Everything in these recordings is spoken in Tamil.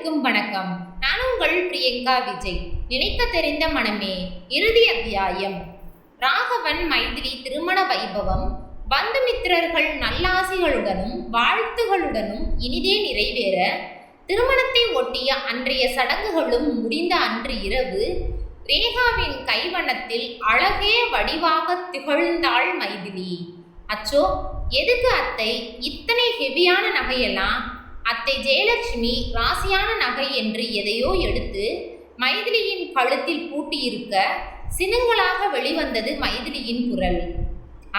அனைவருக்கும் வணக்கம். நான் உங்கள் பிரியங்கா விஜய். நினைக்க தெரிந்த மனமே இறுதி அத்தியாயம். ராகவன் மைதிலி திருமண வைபவம். பந்துமித்திரர்கள் நல்லாசிகளுடனும் வாழ்த்துகளுடனும் இனிதே நிறைவேற திருமணத்தை ஒட்டிய அன்றைய சடங்குகளும் முடிந்த அன்று இரவு ரேகாவின் கைவண்ணத்தில் அழகே வடிவாக திகழ்ந்தாள் மைதிலி. அச்சோ எதுக்கு அத்தை? இத்தனை ஹெவியான நகையெல்லாம் அத்தை ஜெயலட்சுமி ராசியான நகை என்று எதையோ எடுத்து மைதிலியின் கழுத்தில் பூட்டியிருக்க சினுங்களாக வெளிவந்தது மைதிலியின் குரல்.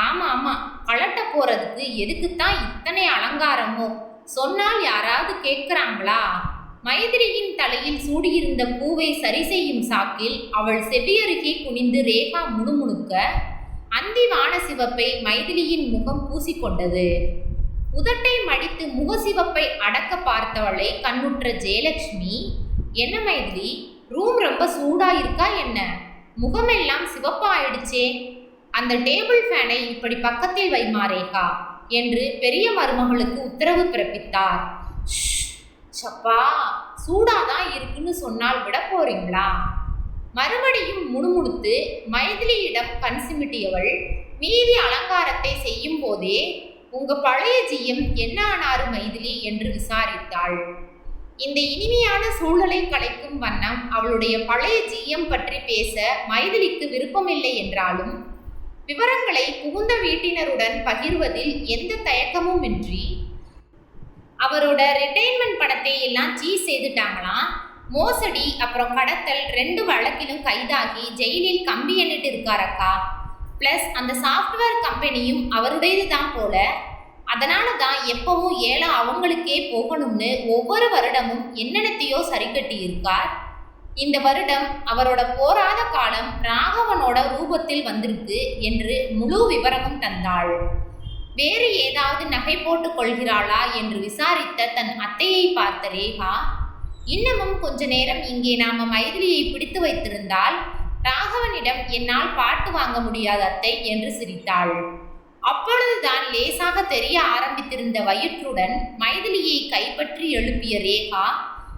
ஆமா ஆமா கலட்ட போறதுக்கு எதுக்குத்தான் இத்தனை அலங்காரமோ? சொன்னால் யாராவது கேட்கிறாங்களா? மைதிலியின் தலையில் சூடியிருந்த பூவை சரி செய்யும் சாக்கில் அவள் செவியருகே குனிந்து ரேகா முணுமுணுக்க அந்தி வான சிவப்பை மைதிலியின் முகம் பூசிக்கொண்டது. உதட்டை மடித்து முகசிவப்பை அடக்க பார்த்தவளை கண்ணுற்ற ஜெயலட்சுமி என்ன மைதிலி ரூம் ரொம்ப சூடா இருக்கா என்ன? முகமெல்லாம் சிவப்பாயிடுச்சே அந்த டேபிள் ஃபேனை இப்படி பக்கத்தில் வைமா ரேகா என்று பெரிய மருமகளுக்கு உத்தரவு பிறப்பித்தார். சப்பா சூடாதான் இருக்குன்னு சொன்னால் விட போறீங்களா? மறுபடியும் முணுமுணுத்து மைதிலியிடம் கண் சிமிட்டியவள் மீதி அலங்காரத்தை செய்யும் போதே உங்க பழைய ஜியம் என்ன ஆனாரு மைதிலி என்று விசாரித்தாள். இந்த இனிமையான சூழலை கலைக்கும் வண்ணம் அவளுடைய பழைய ஜியம் பற்றி பேச மைதிலிக்கு விருப்பமில்லை என்றாலும் விவரங்களை புகுந்த வீட்டினருடன் பகிர்வதில் எந்த தயக்கமும் இன்றி அவரோட ரிட்டைன்மெண்ட் பணத்தை எல்லாம் சீஸ் செய்துட்டாங்களாம் மோசடி அப்புறம் கடத்தல் ரெண்டு வழக்கிலும் கைதாகி ஜெயிலில் கம்பி எண்ணிட்டு இருக்காரக்கா? ப்ளஸ் அந்த சாஃப்ட்வேர் கம்பெனியும் அவருடையது தான் போல. அதனால தான் எப்பவும் ஏழை அவங்களுக்கே போகணும்னு ஒவ்வொரு வருடமும் என்னென்னத்தையோ சரி கட்டி இருக்கார் இந்த வருடம் அவரோட போராத காலம் ராகவனோட ரூபத்தில் வந்திருக்கு என்று முழு விவரமும் தந்தாள். வேறு ஏதாவது நகை போட்டுக் கொள்கிறாளா என்று விசாரித்த தன் அத்தையை பார்த்த ரேகா இன்னமும் கொஞ்ச நேரம் இங்கே நாம மைதிலியை பிடித்து வைத்திருந்தால் ராகவனிடம் என்னால் பாட்டு வாங்க முடியாது அத்தை என்று சிரித்தாள். அப்பொழுதுதான் லேசாக தெரிய ஆரம்பித்திருந்த வயிற்றுடன் மைதிலியை கைப்பற்றி எழுப்பிய ரேகா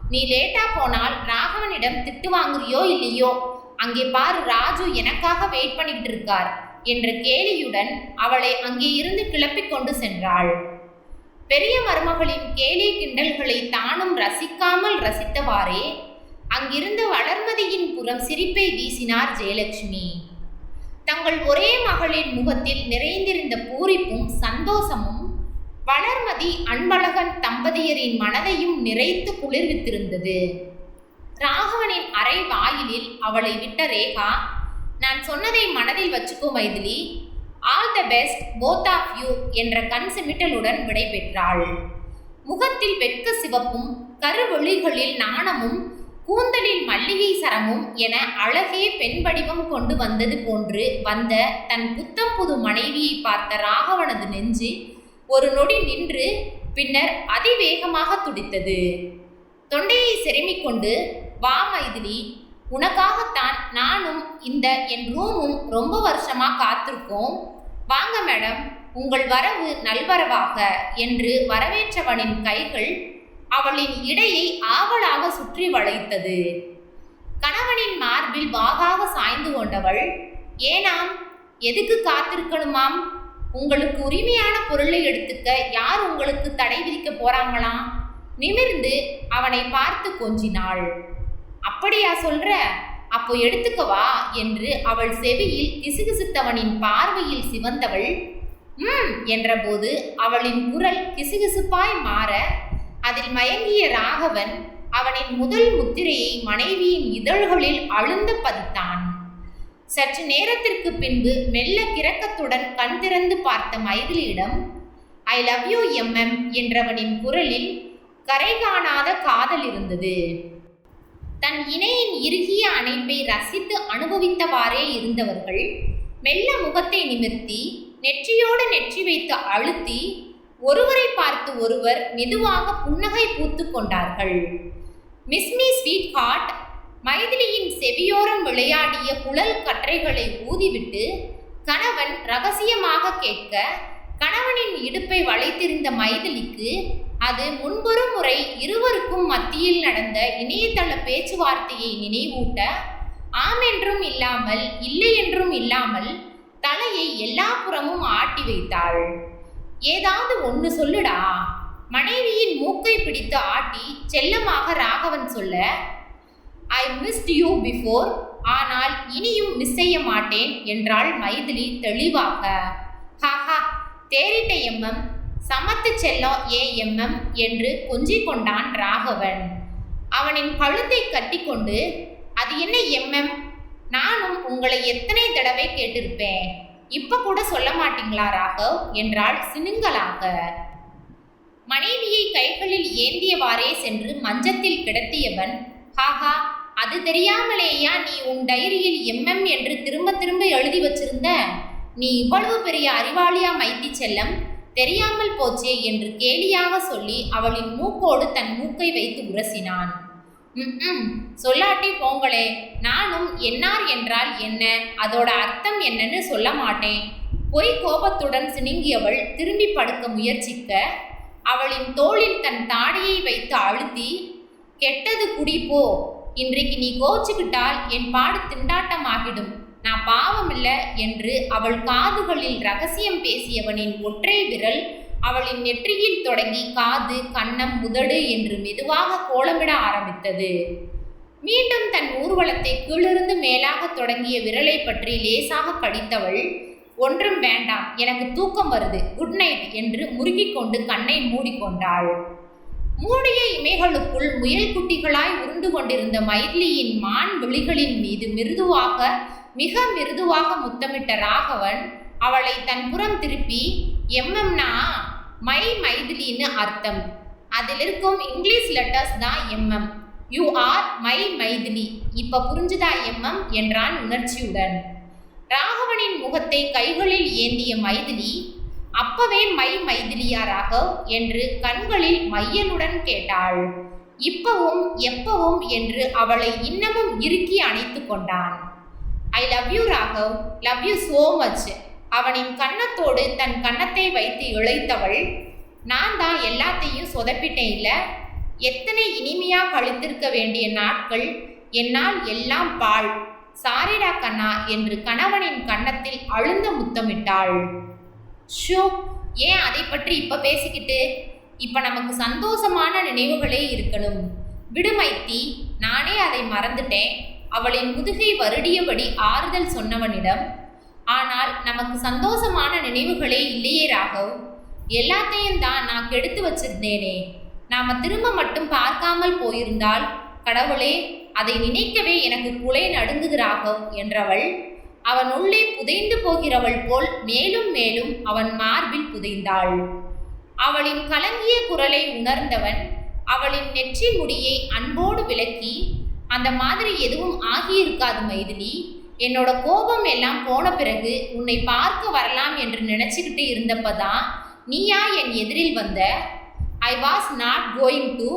நீ லேட்டா போனால் ராகவனிடம் திட்டு வாங்குறியோ இல்லையோ? அங்கே பாரு ராஜு எனக்காக வெயிட் பண்ணிட்டு இருக்கார் என்ற கேலியுடன் அவளை அங்கே இருந்து கிளப்பிக் கொண்டு சென்றாள். பெரிய மருமகளின் கேலி கிண்டல்களை தானும் ரசிக்காமல் ரசித்தவாறே அங்கிருந்த வளர்மதியின் புறம் சிரிப்பை வீசினார் ஜெயலட்சுமி. தங்கள் ஒரே மகளின் முகத்தில் நிறைந்திருந்த பூரிப்பும் சந்தோஷமும் வளர்மதி அன்பழகன் தம்பதியரின் மனதையும் நிறைத்து குளிர்வித்திருந்தது. ராகவனின் அறை வாயிலில் அவளை விட்ட ரேகா நான் சொன்னதை மனதில் வச்சுக்கோ Maithili. All the best both of you என்ற கண் சிமிட்டலுடன் விடைபெற்றாள் முகத்தில் வெட்க சிவப்பும் கருவொளிகளில் நாணமும் கூந்தலில் மல்லிகை சரமும் என அழகே பெண் வடிவம் கொண்டு வந்தது போன்று வந்த தன் புத்தம் புது மனைவியை பார்த்த ராகவனது நெஞ்சு ஒரு நொடி நின்று பின்னர் அதிவேகமாக துடித்தது. தொண்டையை செருமிக் கொண்டு வா மைதிலி உனக்காகத்தான் நானும் இந்த என் ரூமும் ரொம்ப வருஷமா காத்திருக்கோம். வாங்க மேடம் உங்கள் வரவு நல்வரவாக என்று வரவேற்றவனின் கைகள் அவளின் இடையை ஆவலாக சுற்றி வளைத்தது. கணவனின் மார்பில் வாகாக சாய்ந்து கொண்டவள் ஏனாம் எதுக்கு காத்திருக்கணுமாம்? உங்களுக்கு உரிமையான பொருளை எடுத்துக்க யார் உங்களுக்கு தடை விதிக்க போறாங்களாம் நிமிர்ந்து அவனை பார்த்து கொஞ்சினாள். அப்படியா சொல்ற? அப்போ எடுத்துக்கவா என்று அவள் செவியில் கிசுகிசுத்தவனின் பார்வையில் சிவந்தவள் ம் என்றபோது அவளின் குரல் கிசுகிசுப்பாய் மாற அதில் மயங்கிய ராகவன் அவனின் முதல் முத்திரையை மனைவியின் இதழ்களில் அழுந்த பதித்தான். சற்று நேரத்திற்கு பின்பு மெல்ல கிறக்கத்துடன் கண் திறந்து பார்த்த மைதிலியிடம் ஐ லவ் யூ எம்எம் என்றவனின் குரலில் கரை காணாத காதல் இருந்தது. தன் இணையின் இறுகிய அணைப்பை ரசித்து அனுபவித்தவாறே இருந்தவர்கள் மெல்ல முகத்தை நிமிர்த்தி நெற்றியோடு நெற்றி வைத்து அழுத்தி ஒருவரை பார்த்து ஒருவர் மெதுவாக புன்னகை பூத்து கொண்டார்கள். மிஸ்மி ஸ்வீட் ஹார்ட் மைதிலியின் செவியோரம் விளையாடிய குழல் கற்றைகளை ஊதிவிட்டு கணவன் ரகசியமாக கேட்க கணவனின் இடுப்பை வளைத்திருந்த மைதிலிக்கு அது முன்பொரு முறை இருவருக்கும் மத்தியில் நடந்த இணையதள பேச்சுவார்த்தையை நினைவூட்ட ஆம் என்றும் இல்லாமல் இல்லை என்றும் இல்லாமல் தலையை எல்லா புறமும் ஆட்டி வைத்தாள். ஏதாவது ஒன்று சொல்லுடா. மனைவியின் மூக்கை பிடித்து ஆட்டி செல்லமாக ராகவன் சொல்ல ஐ மிஸ்ட் யூ பிஃபோர் ஆனால் இனியும் மிஸ் செய்ய மாட்டேன் என்றாள் மைதிலி தெளிவாக. ஹஹா தேரிட்ட எம்எம் சமத்து செல்லம் ஏ எம்எம் என்று கொஞ்சிக் கொண்டான் ராகவன். அவனின் கழுத்தை கட்டிக்கொண்டு அது என்ன எம்எம் நானும் உங்களை எத்தனை தடவை கேட்டிருப்பேன். இப்ப கூட சொல்ல மாட்டீங்களா ராகவ்? என்றாள் சினுங்கலாக மனைவியை கைகளில் ஏந்தியவாறே சென்று மஞ்சத்தில் கிடத்தியவன் ஹாஹா அது தெரியாமலேயா நீ உன் டைரியில் எம்எம் என்று திரும்ப திரும்ப எழுதி வச்சிருந்த? நீ இவ்வளவு பெரிய அறிவாளியா மைத்தி செல்லம்? தெரியாமல் போச்சே என்று கேலியாக சொல்லி அவளின் மூக்கோடு தன் மூக்கை வைத்து உரசினான். ம் சொல்லாட்டி போங்களே நானும் என்னார் என்றால் என்ன? அதோட அர்த்தம் என்னன்னு சொல்ல மாட்டேன். பொய் கோபத்துடன் சினுங்கியவள் திரும்பி படுக்க முயற்சிக்க அவளின் தோளில் தன் தாடியை வைத்து அழுத்தி கெட்டது குடி போ. இன்றைக்கு நீ கோச்சுக்கிட்டால் என் பாடு திண்டாட்டமாகிடும். நான் பாவமில்ல என்று அவள் காதுகளில் ரகசியம் பேசியவனின் ஒற்றை விரல் அவளின் நெற்றியில் தொடங்கி காது கன்னம் உதடு என்று மெதுவாக கோலமிட ஆரம்பித்தது. மீண்டும் தன் ஊர்வலத்தை கீழிருந்து மேலாக தொடங்கிய விரலை பற்றி லேசாக கடித்தவள் ஒன்றும் வேண்டாம் எனக்கு தூக்கம் வருது குட் நைட் என்று முறுக்கிக் கொண்டு கண்ணை மூடிக்கொண்டாள். மூடிய இமைகளுக்குள் முயல் குட்டிகளாய் உருண்டு கொண்டிருந்த மைத்லியின் மான் விழிகளின் மீது மிருதுவாக மிக மிருதுவாக முத்தமிட்ட ராகவன் அவளை தன் புறம் திருப்பி எம்எம்னா மை மைதிலின்னு அர்த்தம். அதில் இருக்கும் இங்கிலீஷ் லெட்டர்ஸ் தான் MM you are my Maithili இப்போ புரிஞ்சுதா எம்எம் என்றான் உணர்ச்சியுடன். ராகவனின் முகத்தை கைகளில் ஏந்திய மைதிலி அப்பவே மை மைதிலியா ராகவ் என்று கண்களில் மையனுடன் கேட்டாள். இப்பவும் எப்பவும் என்று அவளை இன்னமும் இறுக்கி அணைத்து கொண்டான். I love you Raghav love you so much அவனின் கன்னத்தோடு தன் கன்னத்தை வைத்து இழைத்தவள் நான் தான் எல்லாத்தையும் சொதப்பிட்டேன் இல்லை எத்தனை இனிமையாக கழித்திருக்க வேண்டிய நாட்கள் என்னால் எல்லாம் பாழ் சாரிடா கண்ணா என்று கணவனின் கன்னத்தில் அழுந்த முத்தமிட்டாள். ஷோ ஏன் அதை பற்றி இப்போ பேசிக்கிட்டு? இப்போ நமக்கு சந்தோஷமான நினைவுகளே இருக்கணும். விடுமைத்தி நானே அதை மறந்துட்டேன். அவளின் முதுகை வருடியபடி ஆறுதல் சொன்னவனிடம் ஆனால் நமக்கு சந்தோஷமான நினைவுகளே இல்லையே ராகவ். எல்லாத்தையும் தான் நான் கெடுத்து வச்சிருந்தேனே. நாம திரும்ப மட்டும் பார்க்காமல் போயிருந்தால் கடவுளே அதை நினைக்கவே எனக்கு குலை நடுங்குது என்றவள் அவன் உள்ளே புதைந்து போகிறவள் போல் மேலும் மேலும் அவன் மார்பில் புதைந்தாள். அவளின் கலங்கிய குரலை உணர்ந்தவன் அவளின் நெற்றி முடியை அன்போடு விளக்கி அந்த மாதிரி எதுவும் ஆகியிருக்காது மைதிலி என்னோட கோபம் எல்லாம் போன பிறகு உன்னை பார்க்க வரலாம் என்று நினைச்சுக்கிட்டு இருந்தப்பதான் நீயா என் எதிரில் வந்த I was not going to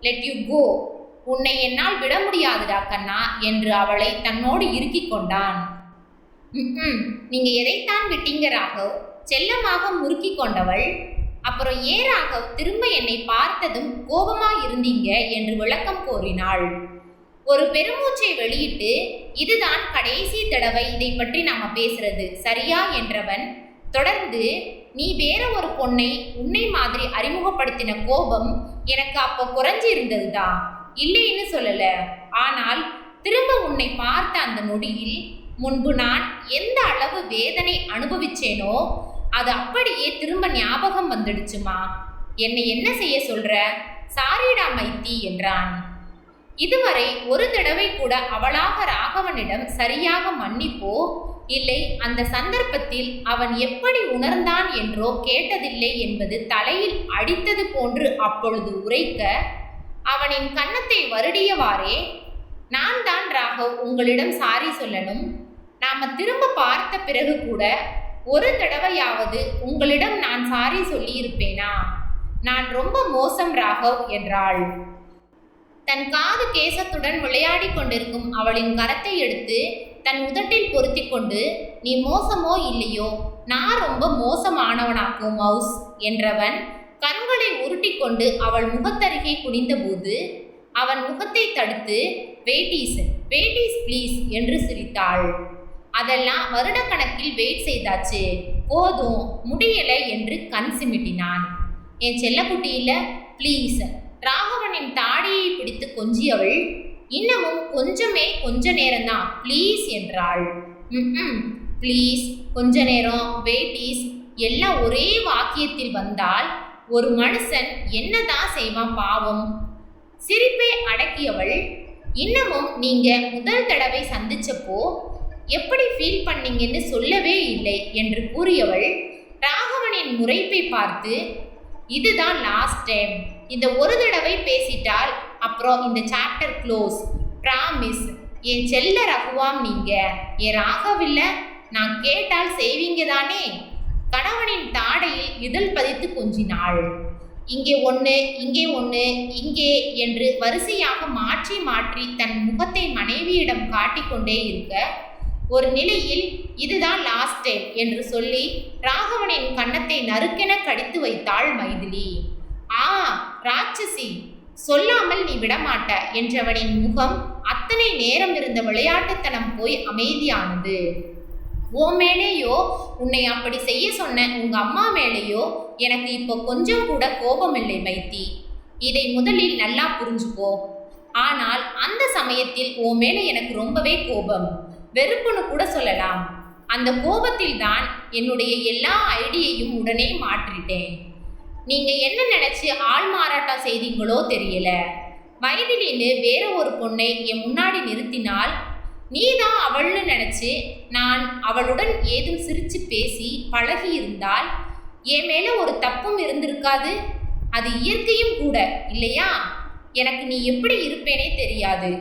let you go உன்னை என்னால் விட முடியாதுடா கண்ணா என்று அவளை தன்னோடு இறுக்கி கொண்டான். ம் நீங்க எதைத்தான் விட்டீங்க ராகவ் செல்லமாக முறுக்கி கொண்டவள். அப்புறம் ஏ ராகவ் திரும்ப என்னை பார்த்ததும் கோபமா இருந்தீங்க என்று விளக்கம் கோரினாள். ஒரு பெருமூச்சை வெளியிட்டு இதுதான் கடைசி தடவை இதை பற்றி நாம பேசுறது. சரியா? என்றவன் தொடர்ந்து நீ வேற ஒரு பொண்ணை உன்னை மாதிரி அறிமுகப்படுத்தின கோபம் எனக்கு அப்போ குறைஞ்சிருந்ததுதான் இல்லைன்னு சொல்லல. ஆனால் திரும்ப உன்னை பார்த்த அந்த நொடியில் முன்பு நான் எந்த அளவு வேதனை அனுபவிச்சேனோ அது அப்படியே திரும்ப ஞாபகம் வந்துடுச்சுமா? என்னை என்ன செய்ய சொல்ற? சாரிடா மைத்தி என்றான். இதுவரை ஒரு தடவை கூட அவளாக ராகவனிடம் சரியாக மன்னிப்போ? இல்லை அந்த சந்தர்ப்பத்தில் அவன் எப்படி உணர்ந்தான் என்றோ கேட்டதில்லை என்பது தலையில் அடித்தது போன்று அப்பொழுது உரைக்க அவனின் கன்னத்தை வருடியவாறே நான் தான் ராகவ் உங்களிடம் சாரி சொல்லணும். நாம திரும்ப பார்த்த பிறகு கூட ஒரு தடவையாவது உங்களிடம் நான் சாரி சொல்லியிருப்பேனா? நான் ரொம்ப மோசம் ராகவ் என்றாள். தன் காது கேசத்துடன் விளையாடி கொண்டிருக்கும் அவளின் கரத்தை எடுத்து தன் உதட்டில் பொருத்தி கொண்டு நீ மோசமோ இல்லையோ? நான் ரொம்ப மோசமானவனாக்கும் மவுஸ்? என்றவன் கண்களை உருட்டி கொண்டு அவள் முகத்தருகே குனிந்தபோது அவன் முகத்தை தடுத்து வெயிட்டீஸ் வெயிட்டீஸ் ப்ளீஸ் என்று சிரித்தாள். அதெல்லாம் வருடக்கணக்கில் வெயிட் செய்தாச்சு. போதும் முடியலை என்று கண் சிமிட்டினான். என் செல்லக்குட்டியில் ப்ளீஸ் ராகவனின் தாடியை பிடித்து கொஞ்சியவள் இன்னமும் கொஞ்சமே கொஞ்ச நேரம்தான் ப்ளீஸ் என்றாள். ம் ப்ளீஸ் கொஞ்ச நேரம் வெயிட்டீஸ் எல்லாம் ஒரே வாக்கியத்தில் வந்தால் ஒரு மனுஷன் என்னதான் செய்வான் பாவம். சிரிப்பை அடக்கியவள் இன்னமும் நீங்க முதல் தடவை சந்திச்சப்போ எப்படி ஃபீல் பண்ணீங்கன்னு சொல்லவே இல்லை என்று கூறியவள் ராகவனின் முறைப்பை பார்த்து இதுதான் லாஸ்ட் டைம் இந்த ஒரு தடவை பேசிட்டால் அப்புறம் இந்த சாப்டர் க்ளோஸ் ப்ராமிஸ் என் செல்ல ரகுவாம் நீங்க. என் ராகவில்ல நான் கேட்டால் செய்வீங்க தானே? கணவனின் தாடையில் இதழ் பதித்து கொஞ்சினாள். இங்கே ஒன்று இங்கே ஒன்று இங்கே என்று வரிசையாக மாற்றி மாற்றி தன் முகத்தை மனைவியிடம் காட்டிக்கொண்டே இருக்க ஒரு நிலையில் இதுதான் லாஸ்ட் டைம் என்று சொல்லி ராகவனின் கன்னத்தை நறுக்கென கடித்து வைத்தாள் மைதிலி. ஆ ராட்சசி. சொல்லாமல் நீ விடமாட்ட என்றவனின் முகம் அத்தனை நேரம் இருந்த விளையாட்டுத்தனம் போய் அமைதியானது. ஓ மேலேயோ உன்னை அப்படி செய்ய சொன்ன உங்க அம்மா மேலேயோ எனக்கு இப்போ கொஞ்சம் கூட கோபம் இல்லை மைத்தி. இதை முதலில் நல்லா புரிஞ்சுக்கோ. ஆனால் அந்த சமயத்தில் ஓ மேலே எனக்கு ரொம்பவே கோபம். வெறுப்புன்னு கூட சொல்லலாம். அந்த கோபத்தில் தான் என்னுடைய எல்லா ஐடியையும் உடனே மாற்றிட்டேன். நீங்க என்ன நினைச்சு ஆள் மாறாட்டம் செய்தீங்களோ தெரியல. வயதிலின்னு வேற ஒரு பொண்ணை என் முன்னாடி நிறுத்தினால் நீதான் அவள்னு நினைச்சு நான் அவளுடன் ஏதும் சிரிச்சு பேசி பழகி இருந்தால் என் மேல ஒரு தப்பும் இருந்திருக்காது. அது இயற்கையும் கூட இல்லையா? எனக்கு நீ எப்படி இருப்பேனே தெரியாது.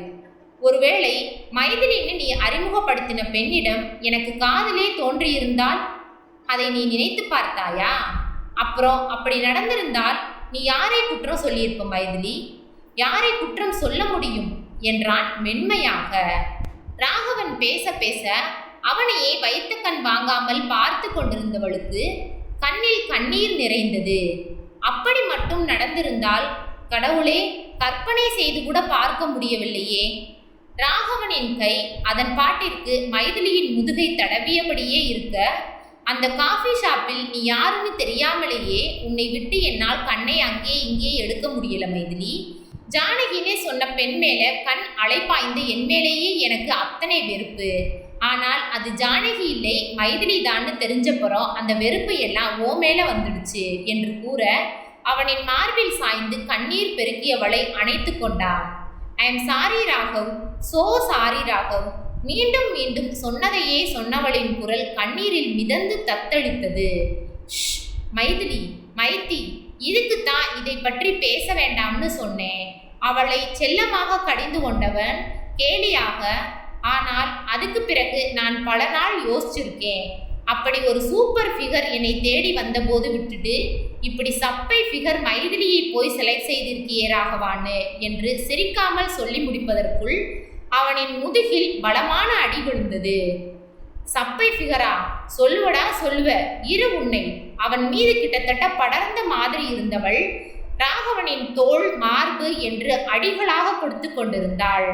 ஒருவேளை மைதிலின்னு நீ அறிமுகப்படுத்தின பெண்ணிடம் எனக்கு காதலே தோன்றியிருந்தால் அதை நீ நினைத்து பார்த்தாயா? அப்புறம் அப்படி நடந்திருந்தால் நீ யாரை குற்றம் சொல்லியிருப்ப மைதிலி? யாரை குற்றம் சொல்ல முடியும்? என்றான் மென்மையாக. ராகவன் பேச பேச அவனையே வைத்த கண் வாங்காமல் பார்த்து கொண்டிருந்தவளுக்கு கண்ணில் கண்ணீர் நிறைந்தது. அப்படி மட்டும் நடந்திருந்தால் கடவுளே கற்பனை செய்து கூட பார்க்க முடியவில்லையே. ராகவனின் கை அதன் பாட்டிற்கு மைதிலியின் முதுகை தடவியபடியே இருக்க அந்த காஃபி ஷாப்பில் நீ யாருன்னு தெரியாமலேயே உன்னை விட்டு என்னால் கண்ணை அங்கே இங்கே எடுக்க முடியல மைதிலி. ஜானகினே சொன்ன பெண் மேலே கண் அலைப்பாய்ந்து என் மேலேயே எனக்கு அத்தனை வெறுப்பு. ஆனால் அது ஜானகி இல்லை மைதிலி தான்னு தெரிஞ்சப்புறம் அந்த வெறுப்பு எல்லாம் ஓ மேலே வந்துடுச்சு என்று கூற அவனின் மார்பில் சாய்ந்து கண்ணீர் பெருக்கியவளை அணைத்து கொண்டான். I am sorry Raghav. So sorry Raghav. மீண்டும் மீண்டும் சொன்னதையே சொன்னவளின் குரல் கண்ணீரில் மிதந்து தத்தளித்தது. மைதிலி மைத்தி இதுக்குத்தான் இதை பற்றி பேச வேண்டாம்னு சொன்னேன். அவளை செல்லமாக கடிந்து கொண்டவன் கேலியாக ஆனால் அதுக்கு பிறகு நான் பல நாள் யோசிச்சிருக்கேன். அப்படி ஒரு சூப்பர் ஃபிகர் என்னை தேடி வந்தபோது விட்டுட்டு இப்படி சப்பை ஃபிகர் மைதிலியை போய் செலக்ட் செய்திருக்கியே ராகவான்னு என்று சிரிக்காமல் சொல்லி முடிப்பதற்குள் அவனின் முதுகில் பலமான அடி விழுந்தது. சப்பை ஃபிகரா சொல்லுவடா சொல்லுவ இரு உன்னை. அவன் மீது கிட்டத்தட்ட படர்ந்த மாதிரி இருந்தவள் ராகவனின் தோள் மார்பு என்று அடிகளாக கொடுத்து கொண்டிருந்தாள்.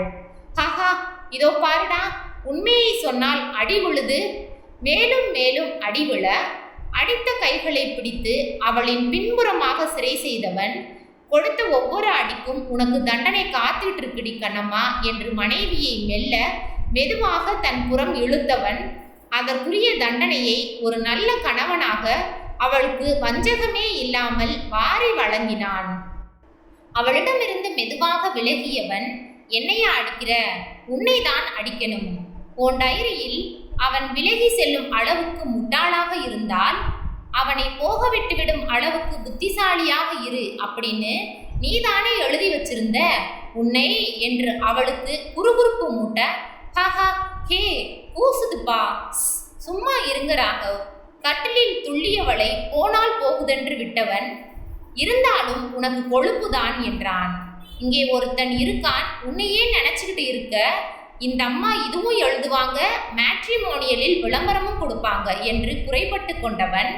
ஹஹா இதோ பாருடா உண்மையை சொன்னால் அடி விழுது. மேலும் மேலும் அடி விழ அடித்த கைகளை பிடித்து அவளின் பின்புறமாக சிறை செய்தவன் கொடுத்த ஒவ்வொரு அடிக்கும் உனக்கு தண்டனை காத்துட்டு இருக்குடி கண்ணம்மா என்று மனைவியை மெல்ல மெதுவாக தன் புறம் இழுத்தவன் அதற்குரிய தண்டனையை ஒரு நல்ல கணவனாக அவளுக்கு வஞ்சகமே இல்லாமல் வாரி வழங்கினான். அவளிடமிருந்து மெதுவாக விலகியவன் என்னையா அடிக்கிற? உன்னைதான் அடிக்கணும். உன் டைரியில் அவன் விலகி செல்லும் அளவுக்கு முட்டாளாக இருந்தால் அவனை போக விட்டுவிடும் அளவுக்கு புத்திசாலியாக இரு அப்படின்னு நீதானே எழுதி வச்சிருந்த. உன்னை என்று அவளுக்கு குறுகுறுப்பு மூட்ட ஹஹா ஹே கூசுதுப்பா சும்மா இருங்க ராகவ். கட்டிலில் துள்ளியவளை போனால் போகுதென்று விட்டவன் இருந்தாலும் உனக்கு கொழுப்புதான் என்றான். இங்கே ஒருத்தன் இருக்கான். உன்னையே நினைச்சுக்கிட்டு இருக்க? இந்த அம்மா இதுவும் எழுதுவாங்க மேட்ரிமோனியலில் விளம்பரமும் கொடுப்பாங்க என்று குறைபட்டு கொண்டவன்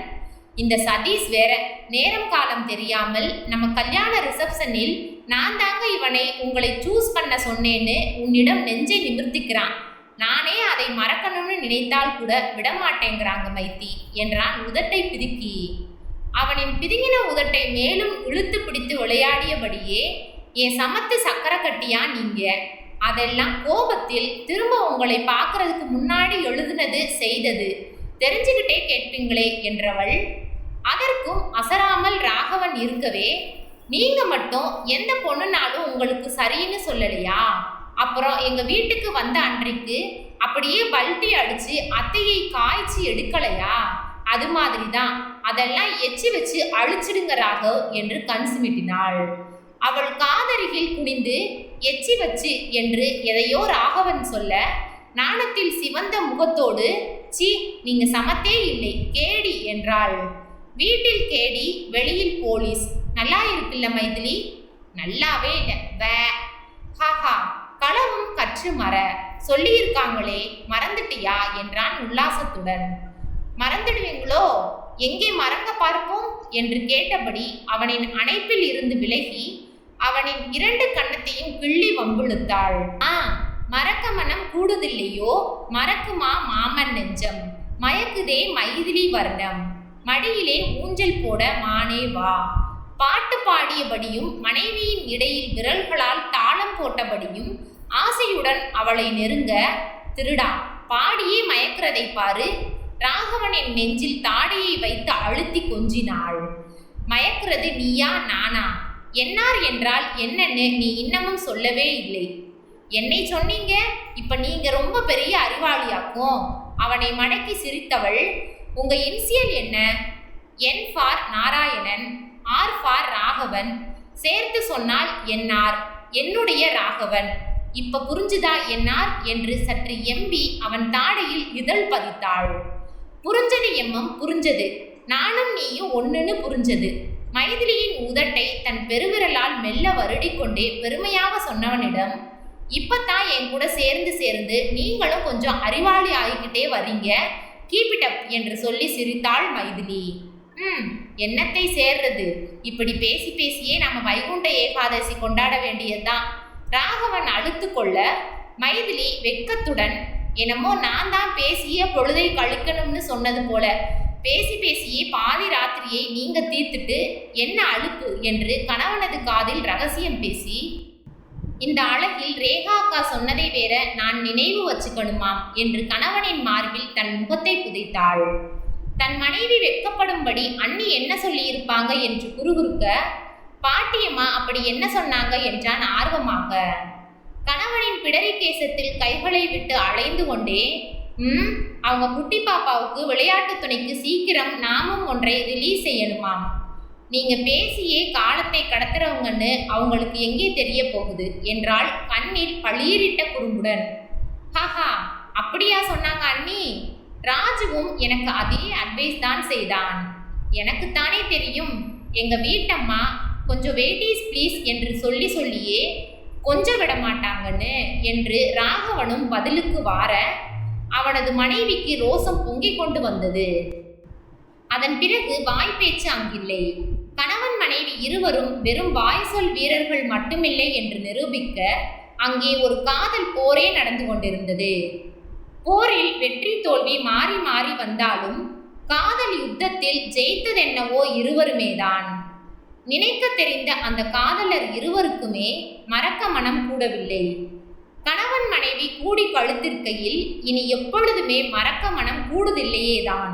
இந்த சதீஷ் வேற நேரம் காலம் தெரியாமல் நம்ம கல்யாண ரிசப்ஷனில் நான் தாங்க இவனை உங்களை சூஸ் பண்ண சொன்னேன்னு உன்னிடம் நெஞ்சை நிமிர்த்திக்கிறான். நானே அதை மறக்கணும்னு நினைத்தால் கூட விடமாட்டேங்கிறாங்க மைத்தி என்றான் உதட்டை பிதுக்கி. அவனின் பிதுங்கின உதட்டை மேலும் இழுத்து பிடித்து விளையாடியபடியே என் சமத்து சக்கரை கட்டியா நீங்க? அதெல்லாம் கோபத்தில் திரும்ப உங்களை பார்க்கறதுக்கு முன்னாடி எழுதுனது செய்தது. தெரிஞ்சுக்கிட்டே கேட்பீங்களே என்றவள் அதற்கும் அசராமல் ராகவன் இருக்கவே நீங்க மட்டும் எந்த பொண்ணுனாலும் உங்களுக்கு சரின்னு சொல்லலையா? அப்புறம் எங்க வீட்டுக்கு வந்த அன்றைக்கு அப்படியே பல்ட்டி அடிச்சு அத்தையை காய்ச்சி எடுக்கலையா? அது மாதிரி தான் அதெல்லாம் எச்சி வச்சு அழிச்சிடுங்க ராகவ் என்று கண் சிமிட்டினாள். அவள் காதருகில் குனிந்து எச்சி வச்சு என்று எதையோ ராகவன் சொல்ல நாணத்தில் சிவந்த முகத்தோடு சி நீங்க சமத்தே இல்லை கேடி என்றாள். வீட்டில் கேடி வெளியில் போலீஸ். நல்லா இருக்குல்ல மைதிலி? நல்லாவே வே. ஹாஹா களவும் கற்று மற. சொல்லியிருக்காங்களே மறந்துட்டியா? என்றான் உல்லாசத்துடன். மறந்துடுவீங்களோ? எங்கே மறங்க பார்ப்போம்? என்று கேட்டபடி அவனின் அணைப்பில் இருந்து விலகி அவனின் இரண்டு கண்ணத்தையும் கிள்ளி வம்புழுத்தாள். ஆ மறக்க மனம் கூடுதில்லையோ? மறக்குமா மாமன் நெஞ்சம்? மயக்குதே மைதிலி வர்ணம் மடியிலே ஊஞ்சல் போட மானே வா. பாட்டு பாடியபடியும் மனைவியின் இடையில் விரல்களால் தாளம் போட்டபடியும் ஆசையுடன் அவளை நெருங்க திருடா. பாடியே மயக்கிறதை பாரு. ராகவனின் நெஞ்சில் தாடியை வைத்து அழுத்தி கொஞ்சினாள். மயக்கிறது நீயா நானா? என்னார் என்றால் என்னன்னு நீ இன்னமும் சொல்லவே இல்லை. என்னை சொன்னீங்க? இப்ப நீங்க ரொம்ப பெரிய அறிவாளியாக்கும். அவனை மடக்கி சிரித்தவள் உங்க இன்சியல் என்ன? N for Narayanan R for Raghavan. சேர்த்து சொன்னால் என்னார் என்னுடைய ராகவன். இப்ப புரிஞ்சுதா என்னார் என்று சற்று எம்பி அவன் தாடையில் இதழ் பதித்தாள். புரிஞ்சது எம்மம் புரிஞ்சது. நானும் நீயும் ஒன்றுன்னு புரிஞ்சது. மைதிலியின் உதட்டை தன் பெருவிரலால் மெல்ல வருடிக்கொண்டே பெருமையாக சொன்னவனிடம் இப்பத்தான் என் கூட சேர்ந்து சேர்ந்து நீங்களும் கொஞ்சம் அறிவாளி ஆகிக்கிட்டே வரீங்க. கீப் இட் அப் என்று சொல்லி சிரித்தாள் மைதிலி. ம் என்னத்தை சேர்றது? இப்படி பேசி பேசியே நம்ம வைகுண்ட ஏகாதசி கொண்டாட வேண்டியதுதான். ராகவன் அழுத்து கொள்ள மைதிலி வெட்கத்துடன் என்னமோ நான் தான் பேசிய பொழுதை கழிக்கணும்னு சொன்னது போல. பேசி பேசியே பாதி ராத்திரியை நீங்க தீர்த்துட்டு என்ன அழுப்பு என்று கணவனது காதில் ரகசியம் பேசி இந்த அழகில் ரேகா அக்கா சொன்னதை வேற நான் நினைவு வச்சுக்கணுமாம் என்று கணவனின் மார்பில் தன் முகத்தை புதைத்தாள். தன் மனைவி வெட்கப்படும்படி அண்ணி என்ன சொல்லியிருப்பாங்க என்று குறுகுறுக்க பாட்டியம்மா அப்படி என்ன சொன்னாங்க என்றான் ஆர்வமாக. கணவனின் பிடரி கேசத்தில் கைகளை விட்டு அலைந்து கொண்டே ம் அவங்க குட்டி பாப்பாவுக்கு விளையாட்டு துணைக்கு சீக்கிரம் நாமும் ஒன்றை ரிலீஸ் செய்யணுமாம். நீங்க பேசியே காலத்தை கடத்துறவங்கன்னு அவங்களுக்கு எங்கே தெரிய போகுது? என்றால் கண்ணில் பளீரிட்ட குறும்புடன். ஹஹா அப்படியா சொன்னாங்க அண்ணி. ராஜுவும் எனக்கு அதே அட்வைஸ் தான் செய்தான். எனக்குத்தானே தெரியும். எங்க வீட்டம்மா கொஞ்சம் வெயிட்டீஸ் ப்ளீஸ் என்று சொல்லி சொல்லியே கொஞ்சம் விட மாட்டாங்கன்னு என்று ராகவனும் பதிலுக்கு வார அவனது மனைவிக்கு ரோசம் பொங்கிக் கொண்டு வந்தது. அதன் பிறகு வாய்ப்பேச்சு அங்கில்லை. கணவன் மனைவி இருவரும் வெறும் வாய்சொல் வீரர்கள் மட்டுமில்லை என்று நிரூபிக்க அங்கே ஒரு காதல் போரே நடந்து கொண்டிருந்தது. போரில் வெற்றி தோல்வி மாறி மாறி வந்தாலும் காதல் யுத்தத்தில் ஜெயித்ததென்னவோ இருவருமேதான். நினைக்க தெரிந்த அந்த காதலர் இருவருக்குமே மறக்க மனம் கூடவில்லை. கணவன் மனைவி கூடி கழுத்திருக்கையில் இனி எப்பொழுதுமே மறக்க மனம் கூடுதில்லையேதான்.